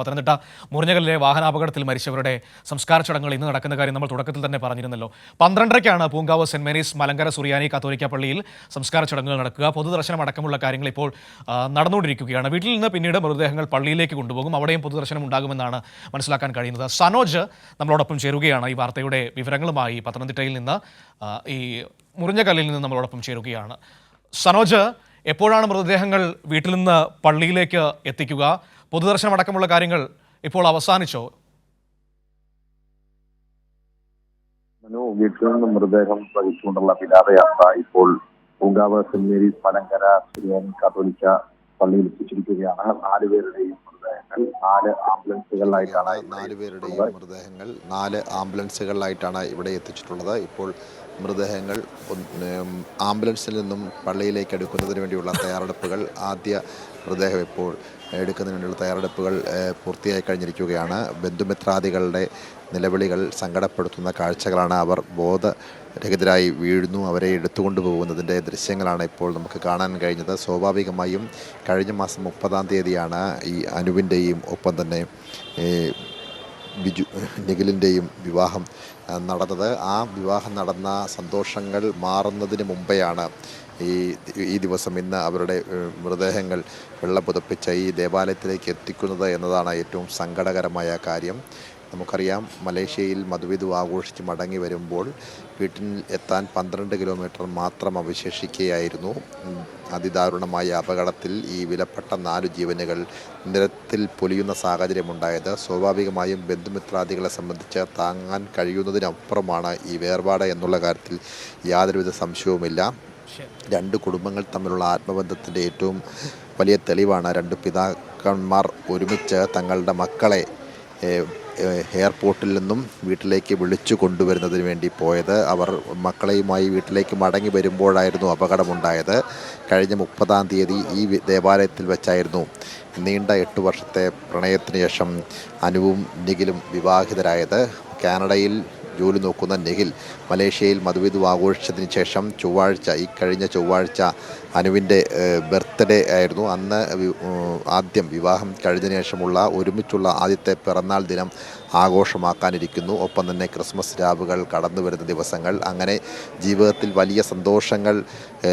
പത്തനംതിട്ട മുറിഞ്ഞകലിലെ വാഹനാപകടത്തിൽ മരിച്ചവരുടെ സംസ്കാര ചടങ്ങുകൾ ഇന്ന് നടക്കുന്ന കാര്യം നമ്മൾ തുടക്കത്തിൽ തന്നെ പറഞ്ഞിരുന്നല്ലോ. പന്ത്രണ്ടരയ്ക്കാണ് പൂങ്കാവ് സെന്റ് മേരീസ് മലങ്കര സുറിയാനി കത്തോലിക്ക പള്ളിയിൽ സംസ്കാര ചടങ്ങുകൾ നടക്കുക. പൊതുദർശനം അടക്കമുള്ള കാര്യങ്ങൾ ഇപ്പോൾ നടന്നുകൊണ്ടിരിക്കുകയാണ്. വീട്ടിൽ നിന്ന് പിന്നീട് മൃതദേഹങ്ങൾ പള്ളിയിലേക്ക് കൊണ്ടുപോകും. അവിടെയും പൊതുദർശനം ഉണ്ടാകുമെന്നാണ് മനസ്സിലാക്കാൻ കഴിയുന്നത്. സനോജ് നമ്മളോടൊപ്പം ചേരുകയാണ് ഈ വാർത്തയുടെ വിവരങ്ങളുമായി. പത്തനംതിട്ടയിൽ നിന്ന് ഈ മുറിഞ്ഞകല്ലിൽ നിന്ന് നമ്മളോടൊപ്പം ചേരുകയാണ്. സനോജ് എപ്പോഴാണ് മൃതദേഹങ്ങൾ വീട്ടിൽ നിന്ന് പള്ളിയിലേക്ക് എത്തിക്കുക? പൊതുദർശനം അടക്കമുള്ള കാര്യങ്ങൾ ഇപ്പോൾ അവസാനിച്ചോ? വീട്ടിൽ നിന്ന് മൃതദേഹം വഹിച്ചുകൊണ്ടുള്ള വിലാപയാത്ര ഇപ്പോൾ പൂങ്കാവ് സെന്റ് മേരീസ് മലങ്കര സുറിയാനി കാത്തോലിക്ക പള്ളിയിൽ എത്തിച്ചിരിക്കുകയാണ്. നാലുപേരുടെയും നാല് ആംബുലൻസുകളിലായിട്ടാണ് ഇവിടെ നാലുപേരുടെയും മൃതദേഹങ്ങൾ നാല് ആംബുലൻസുകളിലായിട്ടാണ് ഇവിടെ എത്തിച്ചിട്ടുള്ളത്. ഇപ്പോൾ മൃതദേഹങ്ങൾ ആംബുലൻസിൽ നിന്നും പള്ളിയിലേക്ക് എടുക്കുന്നതിന് വേണ്ടിയുള്ള തയ്യാറെടുപ്പുകൾ ആദ്യ മൃതദേഹം ഇപ്പോൾ എടുക്കുന്നതിന് വേണ്ടിയുള്ള തയ്യാറെടുപ്പുകൾ പൂർത്തിയായി കഴിഞ്ഞിരിക്കുകയാണ്. ബന്ധുമിത്രാദികളുടെ നിലവിളികൾ സങ്കടപ്പെടുത്തുന്ന കാഴ്ചകളാണ് അവർ ബോധരഹിതരായി വീഴുന്നു അവരെ എടുത്തുകൊണ്ടു പോകുന്നതിന്റെ ദൃശ്യങ്ങളാണ് ഇപ്പോൾ നമുക്ക് കാണാൻ കഴിഞ്ഞത്. സ്വാഭാവികമായും കഴിഞ്ഞ മാസം മുപ്പതാം തീയതിയാണ് ഈ അനുവിന്റെയും ഒപ്പം തന്നെ ബിജു നിഖിലിന്റെയും വിവാഹം നടന്നത്. ആ വിവാഹം നടന്ന സന്തോഷങ്ങൾ മാറുന്നതിന് മുമ്പെയാണ് ഈ ഈ ദിവസം ഇന്ന് അവരുടെ മൃതദേഹങ്ങൾ വെള്ളം പുതപ്പിച്ച ഈ ദേവാലയത്തിലേക്ക് എത്തിക്കുന്നത് എന്നതാണ് ഏറ്റവും സങ്കടകരമായ കാര്യം. നമുക്കറിയാം മലേഷ്യയിൽ മധുവിധു ആഘോഷിച്ച് മടങ്ങി വരുമ്പോൾ വീട്ടിൽ എത്താൻ പന്ത്രണ്ട് കിലോമീറ്റർ മാത്രം അവശേഷിക്കുകയായിരുന്നു. അതിദാരുണമായ അപകടത്തിൽ ഈ വിലപ്പെട്ട നാല് ജീവനുകൾ നിരത്തിൽ പൊലിയുന്ന സാഹചര്യമുണ്ടായത്. സ്വാഭാവികമായും ബന്ധുമിത്രാദികളെ സംബന്ധിച്ച് താങ്ങാൻ കഴിയുന്നതിനപ്പുറമാണ് ഈ വേർപാട് എന്നുള്ള കാര്യത്തിൽ യാതൊരുവിധ സംശയവുമില്ല. രണ്ട് കുടുംബങ്ങൾ തമ്മിലുള്ള ആത്മബന്ധത്തിന്റെ ഏറ്റവും വലിയ തെളിവാണ് രണ്ട് പിതാക്കന്മാർ ഒരുമിച്ച് തങ്ങളുടെ മക്കളെ എയർപോർട്ടിൽ നിന്നും വീട്ടിലേക്ക് വിളിച്ചു കൊണ്ടുവരുന്നതിന് വേണ്ടി പോയത്. അവർ മക്കളെയുമായി വീട്ടിലേക്ക് മടങ്ങി വരുമ്പോഴായിരുന്നു അപകടമുണ്ടായത്. കഴിഞ്ഞ മുപ്പതാം തീയതി ഈ ദേവാലയത്തിൽ വെച്ചായിരുന്നു. നീണ്ട എട്ട് വർഷത്തെ പ്രണയത്തിന് ശേഷം അനുവും നിഖിലും വിവാഹിതരായത്. കാനഡയിൽ ജോലി നോക്കുന്ന നെഹിൽ മലേഷ്യയിൽ മധുവിധു ആഘോഷിച്ചതിന് ശേഷം ചൊവ്വാഴ്ച ഈ കഴിഞ്ഞ ചൊവ്വാഴ്ച അനുവിന്റെ ബർത്ത്ഡേ ആയിരുന്നു. അന്ന് ആദ്യം വിവാഹം കഴിഞ്ഞതിന് ശേഷമുള്ള ഒരുമിച്ചുള്ള ആദ്യത്തെ പിറന്നാൾ ദിനം ആഘോഷമാക്കാനിരിക്കുന്നു. ഒപ്പം തന്നെ ക്രിസ്മസ് രാവുകൾ കടന്നു വരുന്ന ദിവസങ്ങൾ അങ്ങനെ ജീവിതത്തിൽ വലിയ സന്തോഷങ്ങൾ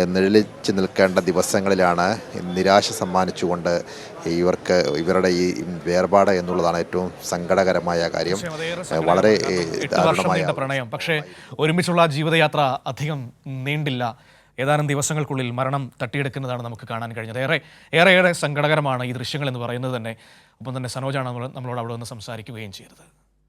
നിഴലിച്ച് നിൽക്കേണ്ട ദിവസങ്ങളിലാണ് നിരാശ സമ്മാനിച്ചുകൊണ്ട് ഇവർക്ക് ഇവരുടെ ഈ വേർപാട് എന്നുള്ളതാണ് ഏറ്റവും സങ്കടകരമായ കാര്യം. വളരെ പ്രണയം. പക്ഷേ ഒരുമിച്ചുള്ള ജീവിതയാത്ര അധികം നീണ്ടില്ല. ഏതാനും ദിവസങ്ങൾക്കുള്ളിൽ മരണം തട്ടിയെടുക്കുന്നതാണ് നമുക്ക് കാണാൻ കഴിഞ്ഞത്. ഏറെ ഏറെ ഏറെ സങ്കടകരമാണ് ഈ ദൃശ്യങ്ങൾ എന്ന് പറയുന്നത് തന്നെ. ഒപ്പം തന്നെ സനോജാണ് നമ്മളോട് അവിടെ നിന്ന് സംസാരിക്കുകയും ചെയ്തത്.